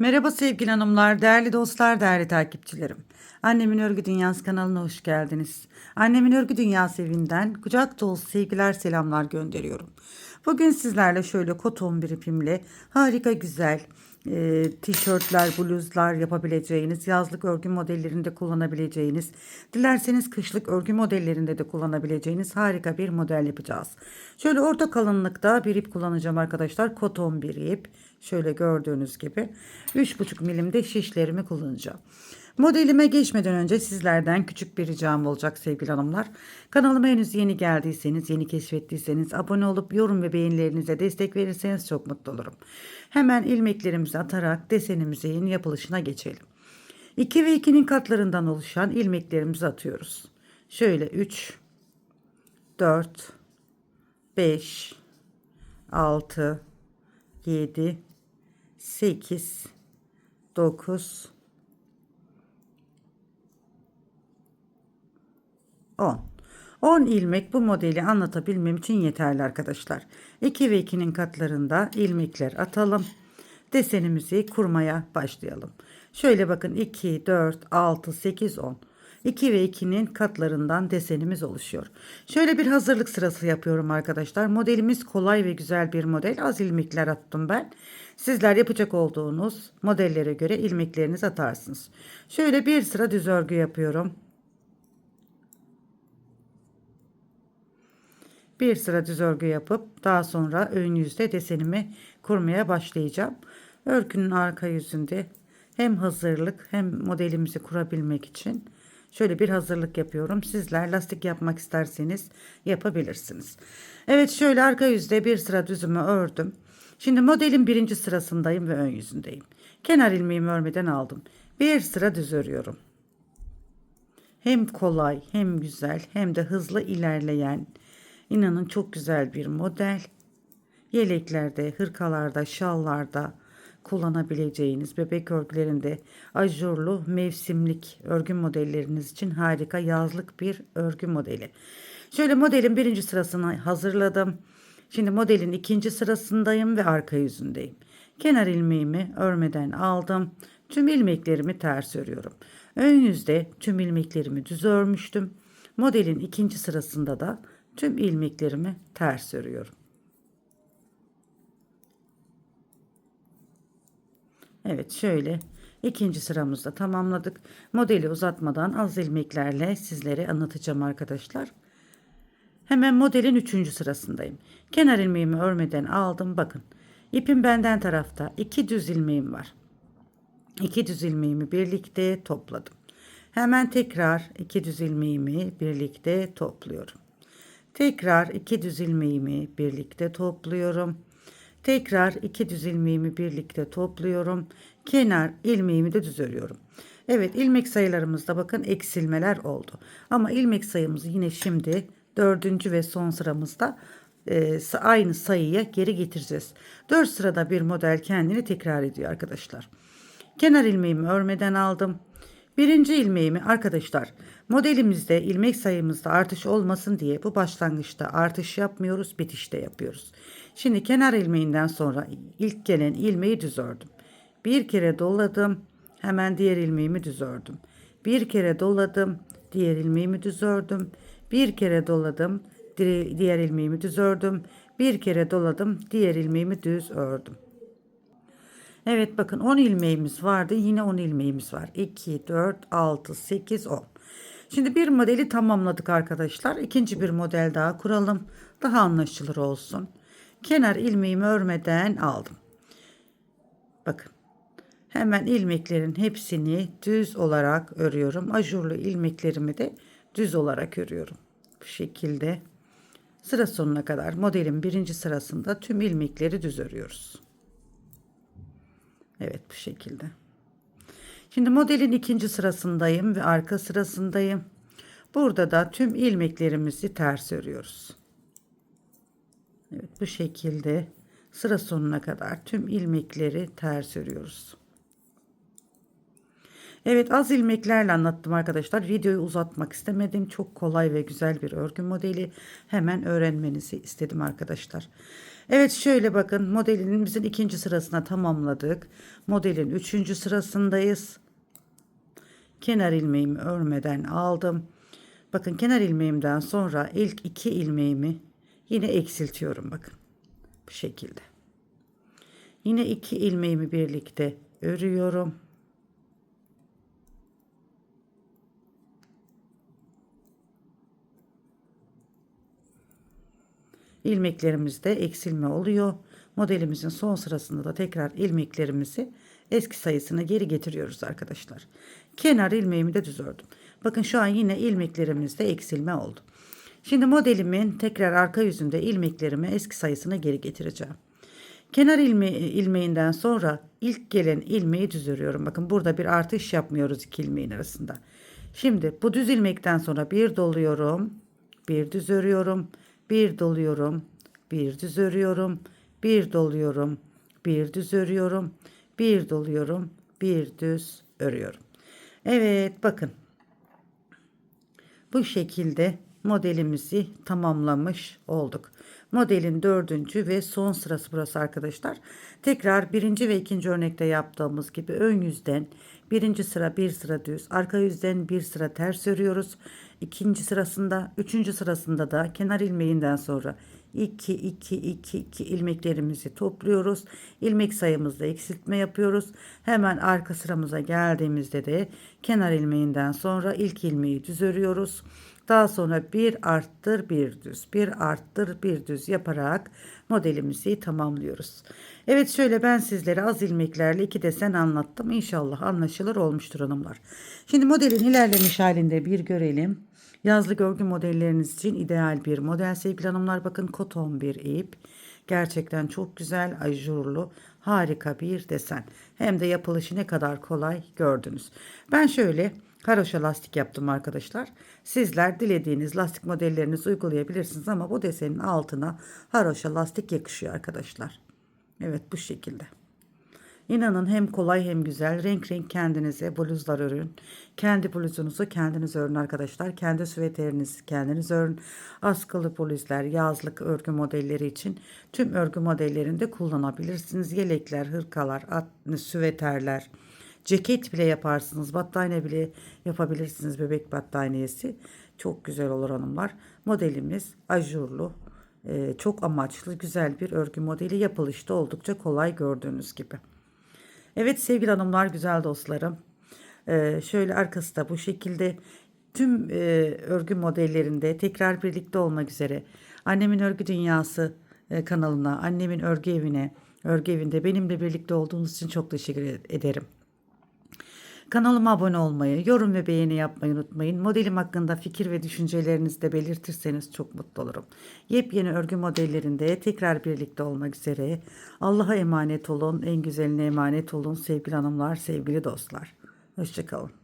Merhaba sevgili hanımlar, değerli dostlar, değerli takipçilerim. Annemin Örgü Dünyası kanalına hoş geldiniz. Annemin Örgü Dünyası evinden kucak dolusu sevgiler, selamlar gönderiyorum. Bugün sizlerle şöyle koton bir ipimle harika güzel e, tişörtler, bluzlar yapabileceğiniz, yazlık örgü modellerinde kullanabileceğiniz, dilerseniz kışlık örgü modellerinde de kullanabileceğiniz harika bir model yapacağız. Şöyle orta kalınlıkta bir ip kullanacağım arkadaşlar. Koton bir ip. Şöyle gördüğünüz gibi 3,5 milimde şişlerimi kullanacağım. Modelime geçmeden önce sizlerden küçük bir ricam olacak sevgili hanımlar. Kanalıma henüz yeni geldiyseniz, yeni keşfettiyseniz abone olup yorum ve beğenilerinize destek verirseniz çok mutlu olurum. Hemen ilmeklerimizi atarak desenimizin yapılışına geçelim. 2 ve 2'nin katlarından oluşan ilmeklerimizi atıyoruz. Şöyle 3, 4, 5, 6, 7, 8, 9, 10. 10 ilmek bu modeli anlatabilmem için yeterli arkadaşlar. 2 ve 2'nin katlarında ilmekler atalım. Desenimizi kurmaya başlayalım. Şöyle bakın 2, 4, 6, 8, 10. 2 ve 2'nin katlarından desenimiz oluşuyor. Şöyle bir hazırlık sırası yapıyorum arkadaşlar. Modelimiz kolay ve güzel bir model. Az ilmekler attım ben. Sizler yapacak olduğunuz modellere göre ilmeklerinizi atarsınız. Şöyle bir sıra düz örgü yapıyorum. Bir sıra düz örgü yapıp daha sonra ön yüzde desenimi kurmaya başlayacağım. Örgünün arka yüzünde hem hazırlık hem modelimizi kurabilmek için şöyle bir hazırlık yapıyorum. Sizler lastik yapmak isterseniz yapabilirsiniz. Evet şöyle arka yüzde bir sıra düzümü ördüm. Şimdi modelin birinci sırasındayım ve ön yüzündeyim. Kenar ilmeğimi örmeden aldım. Bir sıra düz örüyorum. Hem kolay hem güzel hem de hızlı ilerleyen İnanın çok güzel bir model. Yeleklerde, hırkalarda, şallarda kullanabileceğiniz bebek örgülerinde ajurlu mevsimlik örgü modelleriniz için harika yazlık bir örgü modeli. Şöyle modelin birinci sırasını hazırladım. Şimdi modelin ikinci sırasındayım ve arka yüzündeyim. Kenar ilmeğimi örmeden aldım. Tüm ilmeklerimi ters örüyorum. Ön yüzde tüm ilmeklerimi düz örmüştüm. Modelin ikinci sırasında da tüm ilmeklerimi ters örüyorum. Evet şöyle ikinci sıramızda tamamladık. Modeli uzatmadan az ilmeklerle sizlere anlatacağım arkadaşlar. Hemen modelin üçüncü sırasındayım. Kenar ilmeğimi örmeden aldım. Bakın ipim benden tarafta iki düz ilmeğim var. İki düz ilmeğimi birlikte topladım. Hemen tekrar iki düz ilmeğimi birlikte topluyorum. Tekrar iki düz ilmeğimi birlikte topluyorum. Tekrar iki düz ilmeğimi birlikte topluyorum. Kenar ilmeğimi de düz örüyorum. Evet ilmek sayılarımızda bakın eksilmeler oldu. Ama ilmek sayımızı yine şimdi dördüncü ve son sıramızda e, aynı sayıya geri getireceğiz. Dört sırada bir model kendini tekrar ediyor arkadaşlar. Kenar ilmeğimi örmeden aldım. Birinci ilmeğimi arkadaşlar modelimizde ilmek sayımızda artış olmasın diye bu başlangıçta artış yapmıyoruz bitişte yapıyoruz. Şimdi kenar ilmeğinden sonra ilk gelen ilmeği düz ördüm. Bir kere doladım hemen diğer ilmeğimi düz ördüm. Bir kere doladım diğer ilmeğimi düz ördüm. Bir kere doladım diğer ilmeğimi düz ördüm. Bir kere doladım diğer ilmeğimi düz ördüm. Evet bakın 10 ilmeğimiz vardı. Yine 10 ilmeğimiz var. 2, 4, 6, 8, 10. Şimdi bir modeli tamamladık arkadaşlar. İkinci bir model daha kuralım. Daha anlaşılır olsun. Kenar ilmeğimi örmeden aldım. Bakın. Hemen ilmeklerin hepsini düz olarak örüyorum. Ajurlu ilmeklerimi de düz olarak örüyorum. Bu şekilde sıra sonuna kadar modelin birinci sırasında tüm ilmekleri düz örüyoruz. Evet bu şekilde. Şimdi modelin ikinci sırasındayım ve arka sırasındayım. Burada da tüm ilmeklerimizi ters örüyoruz. Evet bu şekilde sıra sonuna kadar tüm ilmekleri ters örüyoruz. Evet az ilmeklerle anlattım arkadaşlar. Videoyu uzatmak istemedim. Çok kolay ve güzel bir örgü modeli. Hemen öğrenmenizi istedim arkadaşlar. Evet şöyle bakın modelimizin ikinci sırasına tamamladık. Modelin üçüncü sırasındayız. Kenar ilmeğimi örmeden aldım. Bakın kenar ilmeğimden sonra ilk iki ilmeğimi yine eksiltiyorum bakın. Bu şekilde. Yine iki ilmeğimi birlikte örüyorum. İlmeklerimizde eksilme oluyor. Modelimizin son sırasında da tekrar ilmeklerimizi eski sayısına geri getiriyoruz arkadaşlar. Kenar ilmeğimi de düz ördüm. Bakın şu an yine ilmeklerimizde eksilme oldu. Şimdi modelimin tekrar arka yüzünde ilmeklerimi eski sayısına geri getireceğim. Kenar ilme ilmeğinden sonra ilk gelen ilmeği düz örüyorum. Bakın burada bir artış yapmıyoruz iki ilmeğin arasında. Şimdi bu düz ilmekten sonra bir doluyorum. Bir düz örüyorum. Bir doluyorum. Bir düz örüyorum. Bir doluyorum. Bir düz örüyorum. Bir doluyorum. Bir düz örüyorum. Evet bakın. Bu şekilde modelimizi tamamlamış olduk. Modelin dördüncü ve son sırası burası arkadaşlar. Tekrar birinci ve ikinci örnekte yaptığımız gibi ön yüzden birinci sıra bir sıra düz, arka yüzden bir sıra ters örüyoruz. İkinci sırasında, üçüncü sırasında da kenar ilmeğinden sonra 2 2 2 2 ilmeklerimizi topluyoruz. İlmek sayımızda eksiltme yapıyoruz. Hemen arka sıramıza geldiğimizde de kenar ilmeğinden sonra ilk ilmeği düz örüyoruz. Daha sonra bir arttır bir düz, bir arttır bir düz yaparak modelimizi tamamlıyoruz. Evet şöyle ben sizlere az ilmeklerle iki desen anlattım. İnşallah anlaşılır olmuştur hanımlar. Şimdi modelin ilerlemiş halinde bir görelim. Yazlık örgü modelleriniz için ideal bir model sevgili hanımlar. Bakın koton bir ip. Gerçekten çok güzel, ajurlu, harika bir desen. Hem de yapılışı ne kadar kolay gördünüz. Ben şöyle haroşa lastik yaptım arkadaşlar. Sizler dilediğiniz lastik modellerinizi uygulayabilirsiniz ama bu desenin altına haroşa lastik yakışıyor arkadaşlar. Evet bu şekilde. İnanın hem kolay hem güzel. Renk renk kendinize bluzlar örün. Kendi bluzunuzu kendiniz örün arkadaşlar. Kendi süveterinizi kendiniz örün. Askılı bluzlar, yazlık örgü modelleri için tüm örgü modellerinde kullanabilirsiniz. Yelekler, hırkalar, at, süveterler, ceket bile yaparsınız. Battaniye bile yapabilirsiniz. Bebek battaniyesi. Çok güzel olur hanımlar. Modelimiz ajurlu. e, Çok amaçlı güzel bir örgü modeli yapılışta oldukça kolay gördüğünüz gibi. Evet sevgili hanımlar, güzel dostlarım. Ee, şöyle arkası da bu şekilde tüm e, örgü modellerinde tekrar birlikte olmak üzere Annemin Örgü Dünyası e, kanalına, Annemin Örgü Evine, Örgü Evinde benimle birlikte olduğunuz için çok teşekkür ederim. Kanalıma abone olmayı, yorum ve beğeni yapmayı unutmayın. Modelim hakkında fikir ve düşüncelerinizi de belirtirseniz çok mutlu olurum. Yepyeni örgü modellerinde tekrar birlikte olmak üzere. Allah'a emanet olun, en güzeline emanet olun sevgili hanımlar, sevgili dostlar. Hoşçakalın.